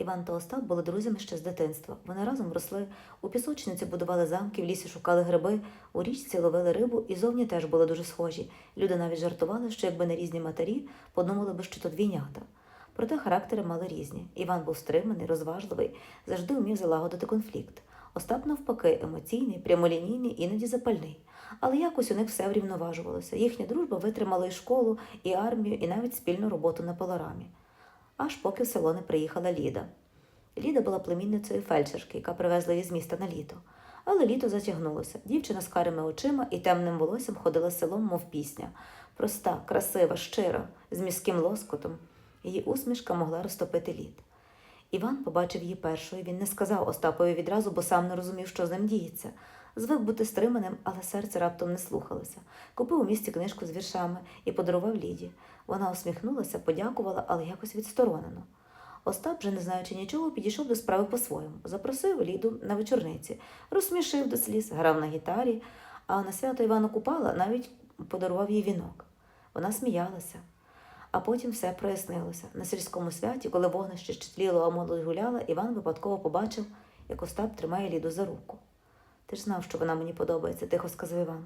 Іван та Остап були друзями ще з дитинства. Вони разом росли, у пісочниці будували замки, в лісі шукали гриби, у річці ловили рибу і зовні теж були дуже схожі. Люди навіть жартували, що якби не різні матері, подумали би, що то двійнята. Проте характери мали різні. Іван був стриманий, розважливий, завжди вмів залагодити конфлікт. Остап, навпаки, емоційний, прямолінійний, іноді запальний. Але якось у них все врівноважувалося. Їхня дружба витримала і школу, і армію, і навіть спільну роботу на пилорамі. Аж поки в село не приїхала Ліда. Ліда була племінницею фельдшерки, яка привезла її з міста на літо. Але літо затягнулося. Дівчина з карими очима і темним волоссям ходила селом, мов пісня. Проста, красива, щира, з міським лоскотом. Її усмішка могла розтопити лід. Іван побачив її першою. Він не сказав Остапові відразу, бо сам не розумів, що з ним діється. Звик бути стриманим, але серце раптом не слухалося. Купив у місті книжку з віршами і подарував Ліді. Вона усміхнулася, подякувала, але якось відсторонено. Остап, вже не знаючи нічого, підійшов до справи по-своєму. Запросив Ліду на вечорниці, розсмішив до сліз, грав на гітарі, а на свято Івана Купала навіть подарував їй вінок. Вона сміялася. А потім все прояснилося. На сільському святі, коли вогнище ще тліло, а молодь гуляла, Іван випадково побачив, як Остап тримає Ліду за руку. Ти ж знав, що вона мені подобається, тихо сказав Іван.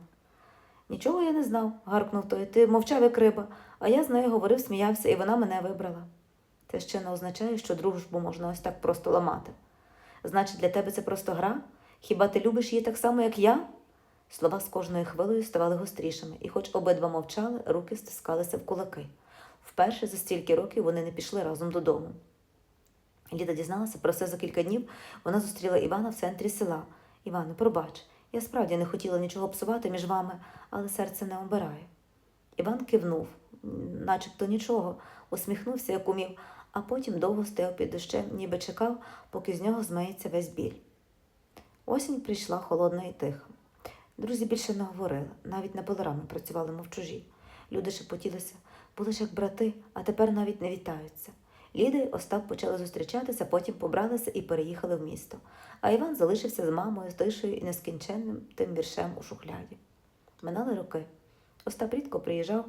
Нічого я не знав, гаркнув той. Ти мовчав як риба, а я з нею говорив, сміявся, і вона мене вибрала. Це ще не означає, що дружбу можна ось так просто ламати. Значить, для тебе це просто гра? Хіба ти любиш її так само, як я? Слова з кожною хвилею ставали гострішими, і хоч обидва мовчали, руки стискалися в кулаки. Вперше за стільки років вони не пішли разом додому. Ліда дізналася про це за кілька днів. Вона зустріла Івана в центрі села. Іване, пробач, я справді не хотіла нічого псувати між вами, але серце не обирає. Іван кивнув, начебто нічого, усміхнувся, як умів, а потім довго стояв під дощем, ніби чекав, поки з нього змиється весь біль. Осінь прийшла холодна і тиха. Друзі більше не говорили, навіть на пилорами працювали, мов чужі. Люди шепотілися, були ж як брати, а тепер навіть не вітаються. Ліда й Остап почали зустрічатися, потім побралися і переїхали в місто. А Іван залишився з мамою, з тишею і нескінченним тим віршем у шухляді. Минали роки. Остап рідко приїжджав,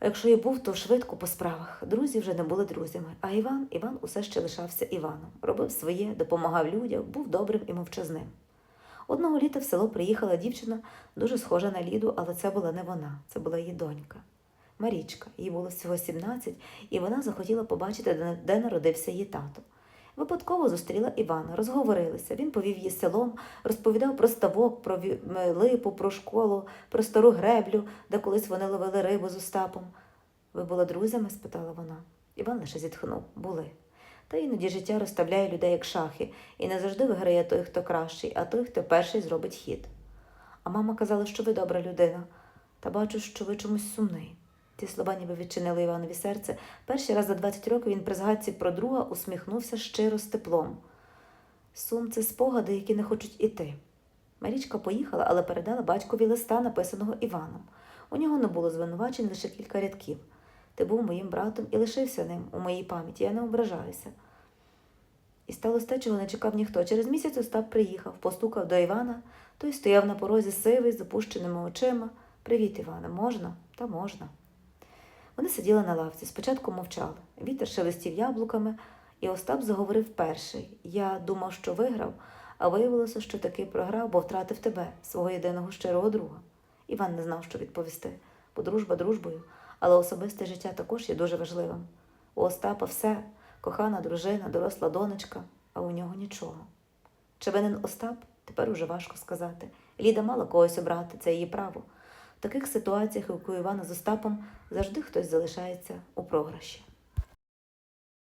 а якщо і був, то швидко по справах. Друзі вже не були друзями. А Іван, Іван усе ще лишався Іваном. Робив своє, допомагав людям, був добрим і мовчазним. Одного літа в село приїхала дівчина, дуже схожа на Ліду, але це була не вона, це була її донька. Марічка, їй було всього 17, і вона захотіла побачити, де- народився її тато. Випадково зустріла Івана, розговорилися. Він повів її селом, розповідав про ставок, про липу, про школу, про стару греблю, де колись вони ловили рибу з Остапом. Ви були друзями? спитала вона. Іван лише зітхнув. Були. Та іноді життя розставляє людей як шахи, і не завжди виграє той, хто кращий, а той, хто перший зробить хід. А мама казала, що ви добра людина, та бачу, що ви чомусь сумний. Ті слова ніби відчинили Іванові серце. Перший раз за 20 років він при згадці про друга усміхнувся щиро з теплом. Сум це спогади, які не хочуть іти. Марічка поїхала, але передала батькові листа, написаного Іваном. У нього не було звинувачень лише кілька рядків. Ти був моїм братом і лишився ним у моїй пам'яті, я не ображаюся. І сталося те, чого не чекав ніхто. Через місяць Остап приїхав, постукав до Івана, той стояв на порозі сивий, з опущеними очима. Привіт, Іване, можна? Та можна. Вони сиділи на лавці, спочатку мовчали. Вітер шелестів яблуками, і Остап заговорив перший. Я думав, що виграв, а виявилося, що таки програв, бо втратив тебе, свого єдиного щирого друга. Іван не знав, що відповісти, бо дружба дружбою, але особисте життя також є дуже важливим. У Остапа все кохана дружина, доросла донечка, а у нього нічого. Чи винен Остап? Тепер уже важко сказати. Ліда мала когось обрати, це її право. В таких ситуаціях, як у Івана з Остапом, завжди хтось залишається у програші.